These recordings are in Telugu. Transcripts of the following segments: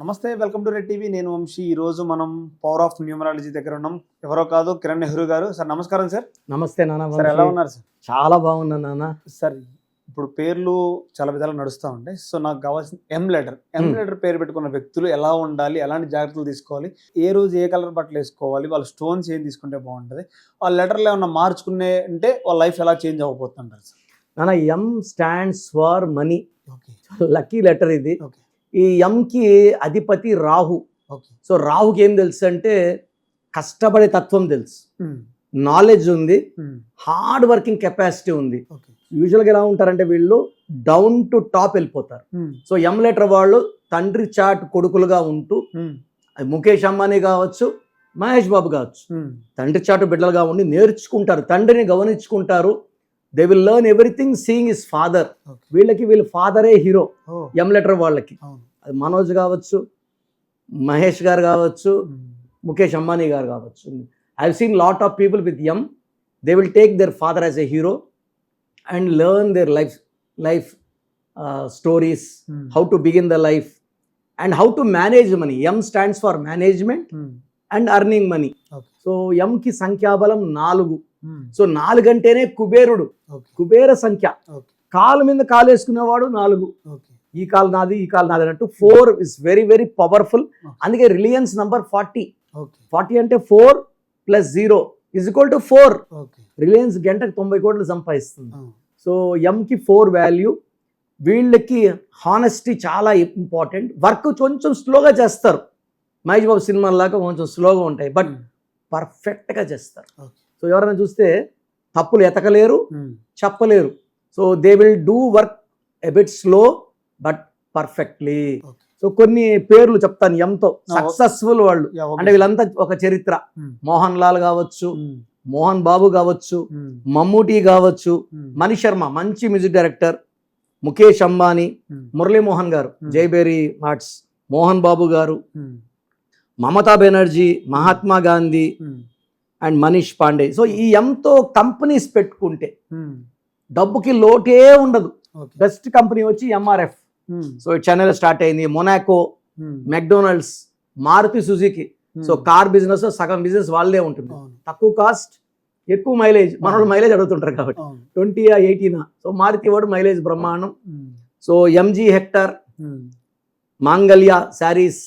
నమస్తే వెల్కమ్ టు రెడ్ టీవీ. నేను వంశీ. ఈ రోజు మనం పవర్ ఆఫ్ న్యూమరాలజీ దగ్గర ఉన్నాం. ఎవరో కాదు కిరణ్ నెహ్రూ గారు. సార్ నమస్కారం సార్. నమస్తే నాన్న సార్ ఎలా ఉన్నారు సార్? చాలా బాగున్నా నాన్న. సార్ ఇప్పుడు పేర్లు చాలా విధాలు నడుస్తూ ఉంటాయి. సో నాకు కావాల్సిన ఎం లెటర్ ఎం. లెటర్ పేరు పెట్టుకున్న వ్యక్తులు ఎలా ఉండాలి ఎలాంటి జాగ్రత్తలు తీసుకోవాలి ఏ రోజు ఏ కలర్ బట్టలు వేసుకోవాలి వాళ్ళ స్టోన్స్ ఏం తీసుకుంటే బాగుంటుంది వాళ్ళ లెటర్లు ఏమన్నా మార్చుకునే అంటే వాళ్ళ లైఫ్ ఎలా చేంజ్ అవ్వబోతుంటారు సార్? నాన్న M stands for money okay lucky letter ఇది. ఓకే ఈ ఎంకి అధిపతి రాహు. సో రాహుకి ఏం తెలుసు అంటే కష్టపడే తత్వం తెలుసు. నాలెడ్జ్ ఉంది. హార్డ్ వర్కింగ్ కెపాసిటీ ఉంది. యూజువల్గా ఎలా ఉంటారంటే వీళ్ళు డౌన్ టు టాప్ వెళ్ళిపోతారు. సో ఎం లెటర్ వాళ్ళు తండ్రి చాట్ కొడుకులుగా ఉంటూ అది ముఖేష్ అంబానీ కావచ్చు మహేష్ బాబు కావచ్చు. తండ్రి చాటు బిడ్డలుగా ఉండి నేర్చుకుంటారు. తండ్రిని గమనించుకుంటారు. They will learn everything seeing is father వీళ్ళకి వీళ్ళ ఫాదరే హీరో ఎం లెటర్ వాళ్ళకి. అది మనోజ్ కావచ్చు మహేష్ గారు కావచ్చు ముఖేష్ అంబానీ గారు కావచ్చు. I seen lot of people with M they will take their father as a hero and learn their life life stories how to begin the life and how to manage money M stands for management and earning money. So ఎంకి సంఖ్యాబలం నాలుగు. సో నాలుగు అంటేనే కుబేరుడు కుబేర సంఖ్య. కాలు మీద కాలు వేసుకునేవాడు నాలుగు. ఓకే ఈ కాలు నాది ఈ కాలు నాది అన్నట్టు four is very very powerful. అందుకే రిలయన్స్ నంబర్ ఫార్టీ ఫార్టీ అంటే four plus zero is equal to four Reliance గంటకు తొంభై కోట్లు సంపాదిస్తుంది. సో ఎంకి ఫోర్ వాల్యూ వీళ్ళకి హానెస్టీ చాలా ఇంపార్టెంట్ వర్క్ కొంచెం స్లోగా చేస్తారు. మహేష్ బాబు సినిమాలాగా కొంచెం స్లోగా ఉంటాయి. బట్ పర్ఫెక్ట్గా చేస్తారు. ఓకే సో ఎవరైనా చూస్తే తప్పులు ఎతకలేరు చెప్పలేరు. So they will do work a bit slow but perfectly. So కొన్ని పేర్లు చెప్తాను ఎంతో. సక్సెస్ఫుల్ వాళ్ళు. అంటే వీళ్ళంతా ఒక చరిత్ర. మోహన్ లాల్ కావచ్చు మోహన్ బాబు కావచ్చు మమ్మూటి కావచ్చు మణి శర్మ మంచి music director Mukesh Ambani Murali Mohan garu Hmm. Jayabheri Arts Mohan Babu garu Mamata Banerjee Mahatma Gandhi and Manish Pandey. So ఈ ఎంతో కంపెనీస్ పెట్టుకుంటే డబ్బుకి లోటే ఉండదు. బెస్ట్ కంపెనీ వచ్చి ఎంఆర్ఎఫ్ సో చెన్నైలో స్టార్ట్ అయింది. Monaco McDonald's Maruti Suzuki so car business సగం బిజినెస్ వాళ్ళదే ఉంటుంది. తక్కువ కాస్ట్ ఎక్కువ మైలేజ్ మనోడు మైలేజ్ అడుగుతుంటారు కాబట్టి. ట్వంటీ ఎయిటీనా సో మారుతి వాడు మైలేజ్ బ్రహ్మాండం. So MG Hector Mangalya saris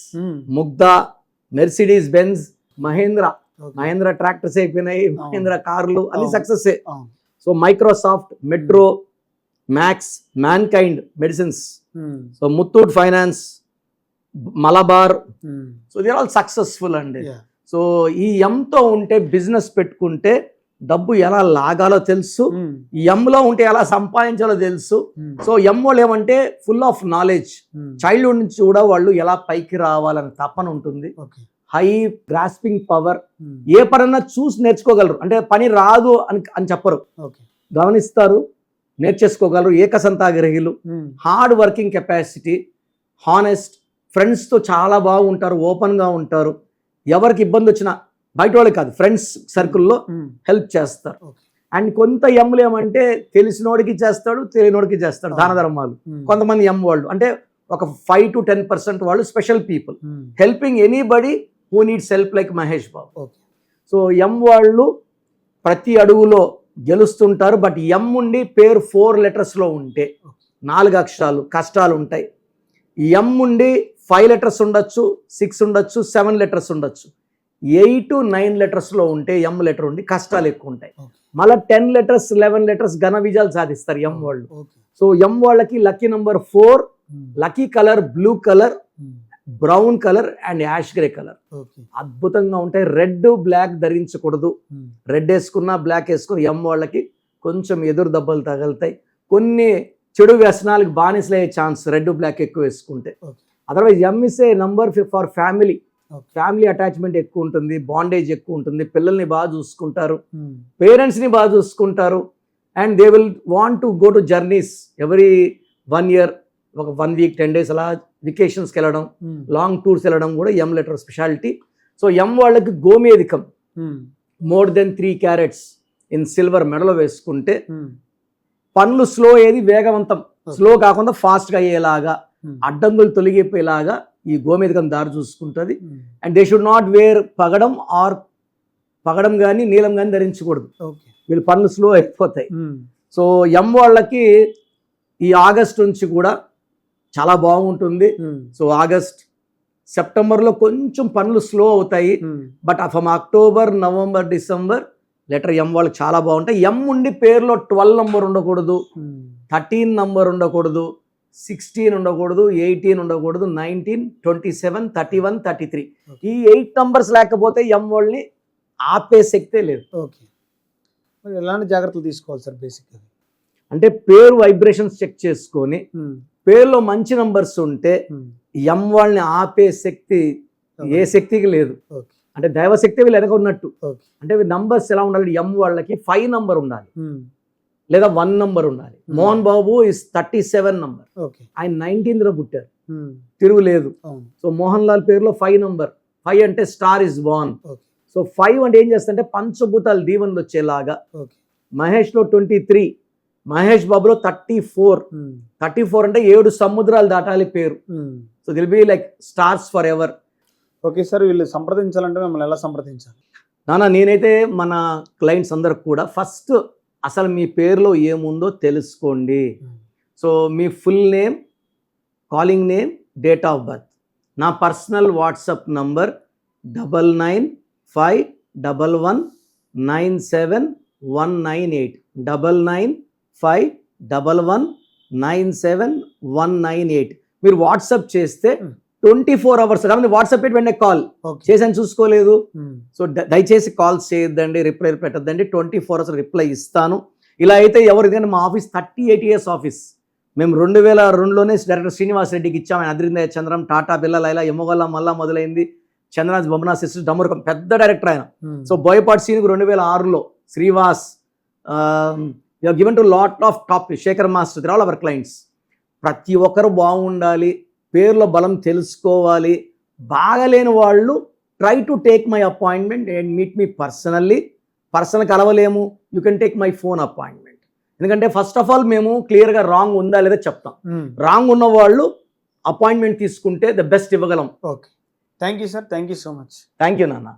Mugdha Mercedes Benz Mahindra Mahindra tractors అయిపోయినాయి మహేంద్ర కార్లు అన్ని. Success so Microsoft Metro Max Mankind medicines so Muthoot finance Malabar so they all successful అండి. సో ఈ ఎంతో ఉంటే బిజినెస్ పెట్టుకుంటే డబ్బు ఎలా లాగాలో తెలుసు. ఈ ఎంలో ఉంటే ఎలా సంపాదించాలో తెలుసు. సో ఎం వాళ్ళు ఏమంటే ఫుల్ ఆఫ్ నాలెడ్జ్ చైల్డ్హుడ్ నుంచి కూడా వాళ్ళు ఎలా పైకి రావాలని తపన ఉంటుంది. హై గ్రాస్పింగ్ పవర్ ఏ పనన్నా చూసి నేర్చుకోగలరు. అంటే పని రాదు అని అని చెప్పరు. గమనిస్తారు నేర్చేసుకోగలరు ఏకసంతాగ్రహీలు. హార్డ్ వర్కింగ్ కెపాసిటీ హానెస్ట్ ఫ్రెండ్స్తో చాలా బాగుంటారు ఓపెన్గా ఉంటారు. ఎవరికి ఇబ్బంది వచ్చినా బయట వాళ్ళకి కాదు ఫ్రెండ్స్ సర్కిల్లో హెల్ప్ చేస్తారు. అండ్ కొంత ఎమ్ములు ఏమంటే తెలిసినోడికి చేస్తాడు తెలియనోడికి చేస్తాడు దాన ధర్మాలు కొంతమంది ఎం వాళ్ళు. అంటే ఒక ఫైవ్ టు టెన్ పర్సెంట్ వాళ్ళు special people helping anybody who needs help like Mahesh Babu? So M వాళ్ళు ప్రతి అడుగులో గెలుస్తుంటారు బట్ ఎం ఉండి పేరు ఫోర్ లెటర్స్లో ఉంటే నాలుగు అక్షరాలు కష్టాలు ఉంటాయి. ఎం ఉండి ఫైవ్ లెటర్స్ ఉండొచ్చు సిక్స్ ఉండొచ్చు సెవెన్ లెటర్స్ ఉండొచ్చు. ఎయిట్ నైన్ లెటర్స్లో ఉంటే ఎం లెటర్ ఉండి కష్టాలు ఎక్కువ ఉంటాయి. మళ్ళీ టెన్ లెటర్స్ లెవెన్ లెటర్స్ ఘన విజయాలు సాధిస్తారు ఎం వాళ్ళు. సో ఎం వాళ్ళకి lucky number four lucky colour blue colour brown colour and ash grey colour. అద్భుతంగా ఉంటాయి. రెడ్ బ్లాక్ ధరించకూడదు. రెడ్ వేసుకున్నా బ్లాక్ వేసుకున్న ఎం వాళ్ళకి కొంచెం ఎదురు దెబ్బలు తగులుతాయి. కొన్ని చెడు వ్యసనాలకు బానిసలయ్యే ఛాన్స్ రెడ్ బ్లాక్ ఎక్కువ వేసుకుంటే. Otherwise M is a number for family family attachment ఎక్కువ ఉంటుంది. బాండేజ్ ఎక్కువ ఉంటుంది. పిల్లల్ని బాగా చూసుకుంటారు. పేరెంట్స్ని బాగా చూసుకుంటారు. And they will want to go to journeys every one year ఒక వన్ వీక్ టెన్ డేస్ అలా వెకేషన్స్కి వెళ్ళడం లాంగ్ టూర్స్ వెళ్ళడం కూడా M letter speciality so M వాళ్ళకి గోమేధికం. More than three carats in silver మెడలో వేసుకుంటే పనులు స్లో ఏది వేగవంతం. స్లో కాకుండా ఫాస్ట్గా అయ్యేలాగా అడ్డంకులు తొలగిపోయేలాగా ఈ గోమేధికం దారి చూసుకుంటుంది. And they should not wear పగడం ఆర్ పగడం కానీ నీలం కానీ ధరించకూడదు. ఓకే వీళ్ళు పనులు స్లో అయిపోతాయి. సో ఎం వాళ్ళకి ఈ ఆగస్ట్ నుంచి కూడా చాలా బాగుంటుంది. సో ఆగస్ట్ సెప్టెంబర్లో కొంచెం పనులు స్లో అవుతాయి. But from October November December letter M వాళ్ళకి చాలా బాగుంటాయి. ఎం ఉండి పేరులో ట్వెల్వ్ నంబర్ ఉండకూడదు. థర్టీన్ నంబర్ ఉండకూడదు. సిక్స్టీన్ ఉండకూడదు. ఎయిటీన్ ఉండకూడదు. Nineteen twenty seven thirty one thirty three ఈ ఎయిట్ నంబర్స్ లేకపోతే ఎం వాళ్ళని ఆపే శక్తే లేదు. ఓకే మరి ఎలాంటి జాగ్రత్తలు తీసుకోవాలి సార్ బేసిక్గా? అంటే పేరు వైబ్రేషన్స్ చెక్ చేసుకొని పేరులో మంచి నంబర్స్ ఉంటే ఎం వాళ్ళని ఆపే శక్తి ఏ శక్తికి లేదు. అంటే దైవశక్తి వీళ్ళు వెనక ఉన్నట్టు. అంటే నంబర్స్ ఎలా ఉండాలి? ఎం వాళ్ళకి ఫైవ్ నంబర్ ఉండాలి. లేదా వన్ నంబర్ ఉండాలి. Mohan Babu is thirty seven number okay. ఆయన నైన్టీన్త్లో పుట్టారు. తిరుగులేదు. సో మోహన్ లాల్ పేరులో ఫైవ్ నంబర్ ఫైవ్ అంటే star is born so five అంటే ఏం చేస్తుంటే పంచభూతాలు దీవెనలు వచ్చేలాగా ఓకే. మహేష్లో ట్వంటీ త్రీ మహేష్ బాబులో థర్టీ ఫోర్. థర్టీ ఫోర్ అంటే ఏడు సముద్రాలు దాటాలి పేరు. So they'll be like stars forever okay sir వీళ్ళు సంప్రదించాలంటే మిమ్మల్ని ఎలా సంప్రదించాలి? నాన్న నేనైతే మన క్లయింట్స్ అందరికి కూడా ఫస్ట్ అసలు మీ పేరులో ఏముందో తెలుసుకోండి. So me full name calling name date of birth నా personal WhatsApp number double nine five double one nine seven one nine eight double nine five double one nine seven one nine eight మీరు వాట్సాప్ చేస్తే Hmm. ట్వంటీ ఫోర్ అవర్స్ కాబట్టి వాట్సాప్ పెట్టి వెంటనే కాల్. చేసాను చూసుకోలేదు. సో ద- దయచేసి కాల్స్ చేయొద్దండి రిప్లై పెట్టద్దండి. ట్వంటీ ఫోర్ అవర్స్ రిప్లై ఇస్తాను. ఇలా అయితే ఎవరు ఎందుకంటే మా office thirty eight years office మేము రెండు వేల రెండులోనే డైరెక్టర్ శ్రీనివాస్ రెడ్డికి ఇచ్చాం. ఆయన అద్రిందయ చంద్రం టాటా బిర్లా లైలా ఎమ్మగొల్ల మళ్ళా మొదలైంది. చంద్రనాథ్ బొమ్మనా సిస్టర్ డమరుకం పెద్ద డైరెక్టర్ ఆయన. సో బోయపాటి సీన్కు రెండు వేల ఆరులో Srivas given to lot of top Sekhar master all our clients ప్రతి ఒక్కరు బాగుండాలి. పేర్ల బలం తెలుసుకోవాలి. బాగలేని వాళ్ళు try to take my appointment and meet me personally personal కలవలేము. You can take my phone appointment ఎందుకంటే ఫస్ట్ ఆఫ్ ఆల్ మేము క్లియర్గా రాంగ్ ఉందా లేదా చెప్తాం. రాంగ్ ఉన్న వాళ్ళు అపాయింట్మెంట్ తీసుకుంటే ద బెస్ట్ ఇవ్వగలం. Okay thank you sir thank you so much thank you నాన్న.